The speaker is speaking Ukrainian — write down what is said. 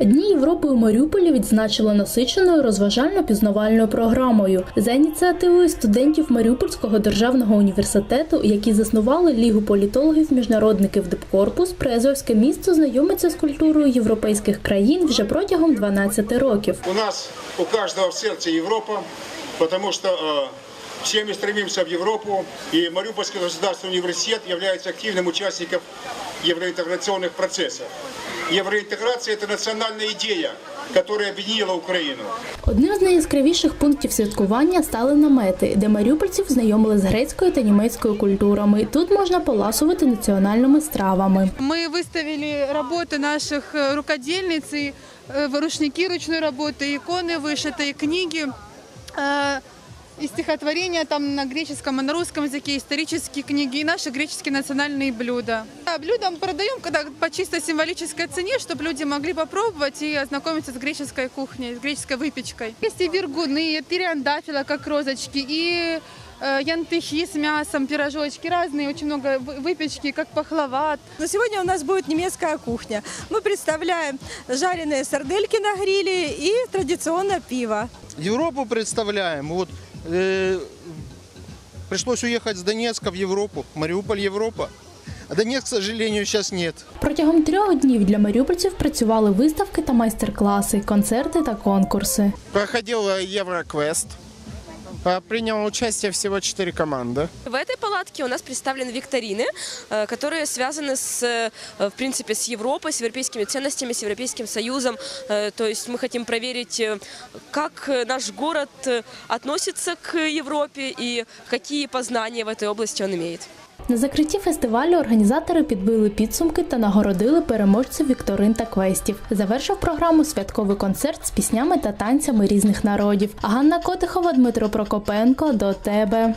Дні Європи у Маріуполі відзначили насиченою розважально-пізнавальною програмою за ініціативою студентів Маріупольського державного університету, які заснували Лігу політологів міжнародників Дипкорпус, Приазовське місто знайомиться з культурою європейських країн вже протягом 12 років. У нас у каждого в сердце Европа, потому что э, все мы стремимся в Европу, и Мариупольский государственный университет является активным участником евроинтеграционных процессов. Евроинтеграция – это национальная идея, которая объединила Украину. Одним з найяскравіших пунктів святкування стали намети, де маріупольців знайомили з грецькою та німецькою культурами. Тут можна поласувати національними стравами. Мы выставили работы наших э, рукодельниц, и э, рушники ручной работы, иконы вышитые, книги, э, и стихотворения там на греческом и на русском языке, исторические книги и наши греческие национальные блюда. А блюда мы продаем когда по чисто символической цене, чтобы люди могли попробовать и ознакомиться с греческой кухней, с греческой выпечкой. Есть и вергуны, тириандафила, как розочки, и э, янтыхи с мясом, пирожочки разные, очень много вы- выпечки, как пахлават. Но сегодня у нас будет немецкая кухня. Мы представляем жареные сардельки на гриле и традиционно пиво. Европу представляем. Вот э, пришлось уехать с Донецка в Европу. Мариуполь Европа. А Донецк, к сожалению, сейчас нет. Протягом трьох днів для маріупольців працювали виставки та майстер-класи, концерти та конкурси. Проходив э, Евроквест. А, Принял участие всего четыре команды. В этой палатке у нас представлены викторины, э, которые связаны с, э, в принципе, с Европой, с европейскими ценностями, с Европейским Союзом. Э, То есть мы хотим проверить, э, как э, наш город э, относится к Европе и какие познания в этой области он имеет. На закритті фестивалю організатори підбили підсумки та нагородили переможців вікторин та квестів. Завершив програму святковий концерт з піснями та танцями різних народів. Ганна Котихова, Дмитро Прокопенко. До тебе.